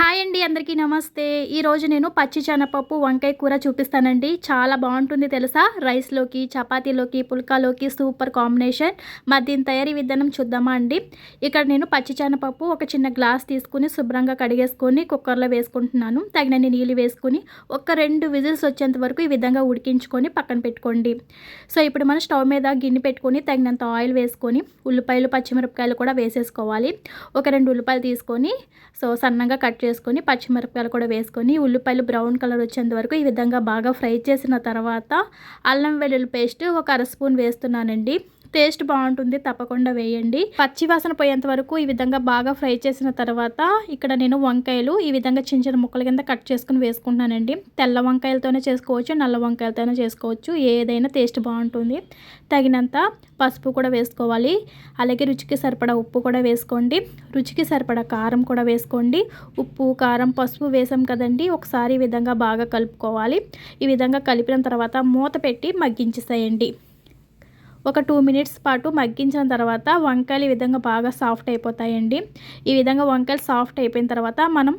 Hi అండి అందరికీ నమస్తే. ఈరోజు నేను పచ్చి శనగపప్పు వంకాయ కూర చూపిస్తానండి. చాలా బాగుంటుంది తెలుసా? రైస్లోకి చపాతీలోకి పుల్కాలోకి సూపర్ కాంబినేషన్. మరి దీని తయారీ విధానం చూద్దామా అండి? ఇక్కడ నేను పచ్చి శనగపప్పు ఒక చిన్న గ్లాస్ తీసుకుని శుభ్రంగా కడిగేసుకొని కుక్కర్లో వేసుకుంటున్నాను. తగినన్ని నీళ్ళు వేసుకుని ఒక రెండు విజిల్స్ వచ్చేంత వరకు ఈ విధంగా ఉడికించుకొని పక్కన పెట్టుకోండి. సో ఇప్పుడు మనం స్టవ్ మీద గిన్నె పెట్టుకొని తగినంత ఆయిల్ వేసుకొని ఉల్లిపాయలు పచ్చిమిరపకాయలు కూడా వేసేసుకోవాలి. ఒక రెండు ఉల్లిపాయలు తీసుకొని సో సన్నగా కట్ చేసుకొని పచ్చిమిరపకాయలు కూడా వేసుకొని ఉల్లిపాయలు బ్రౌన్ కలర్ వచ్చేంత వరకు ఈ విధంగా బాగా ఫ్రై చేసిన తర్వాత అల్లం వెల్లుల్లి పేస్ట్ ఒక అర స్పూన్ వేస్తున్నానండి. టేస్ట్ బాగుంటుంది తప్పకుండా వేయండి. పచ్చి వాసన పోయేంత వరకు ఈ విధంగా బాగా ఫ్రై చేసిన తర్వాత ఇక్కడ నేను వంకాయలు ఈ విధంగా చిన్న చిన్న ముక్కల కింద కట్ చేసుకుని వేసుకుంటున్నానండి. తెల్ల వంకాయలతోనే చేసుకోవచ్చు నల్ల వంకాయలతోనే చేసుకోవచ్చు. ఏదైనా టేస్ట్ బాగుంటుంది. తగినంత పసుపు కూడా వేసుకోవాలి. అలాగే రుచికి సరిపడా ఉప్పు కూడా వేసుకోండి. రుచికి సరిపడా కారం కూడా వేసుకోండి. ఉప్పు కారం పసుపు వేసాం కదండి ఒకసారి ఈ విధంగా బాగా కలుపుకోవాలి. ఈ విధంగా కలిపిన తర్వాత మూత పెట్టి మగ్గించేసేయండి. ఒక టూ మినిట్స్ పాటు మగ్గించిన తర్వాత వంకాయలు ఈ విధంగా బాగా సాఫ్ట్ అయిపోతాయండి. ఈ విధంగా వంకాయలు సాఫ్ట్ అయిపోయిన తర్వాత మనం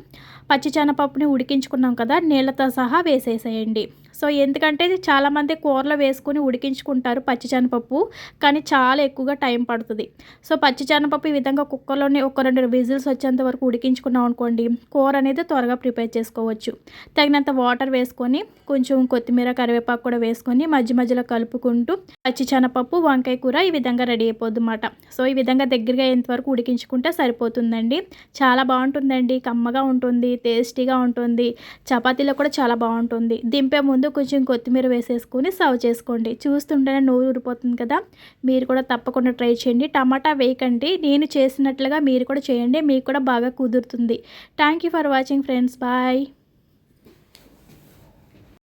పచ్చిచెనపప్పుని ఉడికించుకున్నాం కదా నీళ్ళతో సహా వేసేసేయండి. సో ఎందుకంటే చాలామంది కూరలో వేసుకుని ఉడికించుకుంటారు పచ్చిచెనపప్పు కానీ చాలా ఎక్కువగా టైం పడుతుంది. సో పచ్చిచెనపప్పు ఈ విధంగా కుక్కర్లోనే ఒక రెండు విజిల్స్ వచ్చేంత వరకు ఉడికించుకున్నాం అనుకోండి కూర అనేది త్వరగా ప్రిపేర్ చేసుకోవచ్చు. తగినంత వాటర్ వేసుకొని కొంచెం కొత్తిమీర కరివేపాకు కూడా వేసుకొని మధ్య మధ్యలో కలుపుకుంటూ పచ్చిచెనపప్పు వంకాయ కూర ఈ విధంగా రెడీ అయిపోద్ది అన్నమాట సో ఈ విధంగా దగ్గరగా అయ్యేంతవరకు ఉడికించుకుంటే సరిపోతుందండి. చాలా బాగుంటుందండి. కమ్మగా ఉంటుంది టేస్టీగా ఉంటుంది. చపాతీలో కూడా చాలా బాగుంటుంది. దింపే ముందు కొంచెం కొత్తిమీర వేసేసుకొని సర్వ్ చేసుకోండి. చూస్తుంటేనే నోరు ఊరిపోతుంది కదా. మీరు కూడా తప్పకుండా ట్రై చేయండి. టమాటా వేయకండి. నేను చేసినట్లుగా మీరు కూడా చేయండి. మీకు కూడా బాగా కుదురుతుంది. Thank for watching friends bye